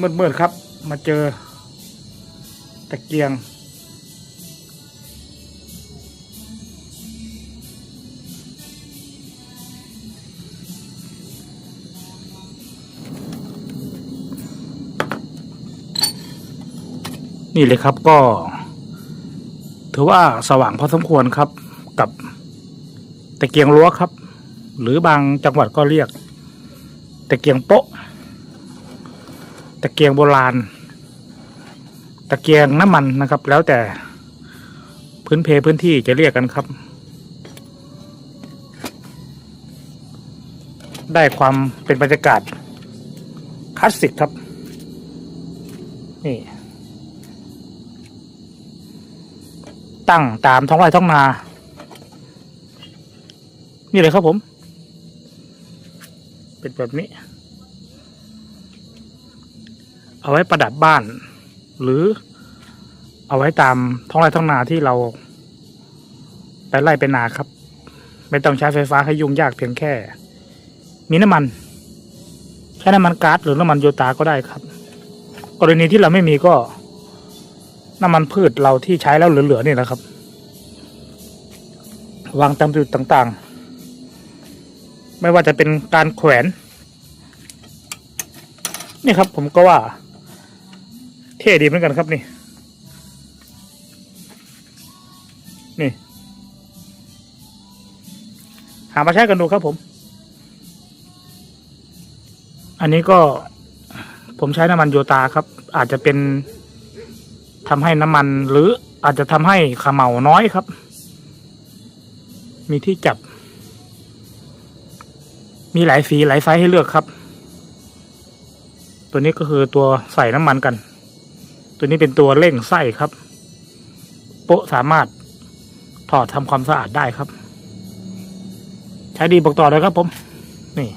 มืดๆครับ มาเจอตะเกียง นี่เลยครับก็ ถือว่าสว่างพอสมควรครับกับตะเกียงรั้วครับ หรือบางจังหวัดก็เรียกตะเกียงโป๊ะ ตะเกียงโบราณ ตะเกียงน้ำมันนะครับ แล้วแต่พื้นเพพื้นที่จะเรียกกันครับ ได้ความเป็นบรรยากาศคลาสสิกครับ นี่ ตั้งตามท้องไร่ท้องนา นี่เลยครับผม เป็นแบบนี้ เอาไว้ประดับบ้าน หรือเอาไว้ตามท้องไร่ท้องนาที่เรา ไปไล่ไปนาครับ ไม่ต้องใช้ไฟฟ้าให้ยุ่งยากเพียงแค่ มีน้ำมัน ใช้น้ำมันก๊าซหรือน้ำมันโยตาก็ได้ครับ กรณีที่เราไม่มีก็ น้ำมันพืชเราที่ใช้แล้วเหลือๆนี่แหละครับ วางตามจุดต่างๆ ไม่ว่าจะเป็นการแขวนนี่ครับผมก็ว่า ท่ดีเหมือนกันครับนี่ นี่ หามาใช้กันดูครับผม อันนี้ก็ผมใช้น้ำมันโยตาครับ อาจจะเป็นทำให้น้ำมันหรืออาจจะทำให้ขมเหลาน้อยครับ มีที่จับ มีหลายสีหลายไซส์ให้เลือกครับ ตัวนี้ก็คือตัวใส่น้ำมันกัน ตัวนี้เป็นตัวเร่งไส้ครับ โปะสามารถถอดทำความสะอาดได้ครับ ใช้ดีบอกต่อเลยครับผม นี่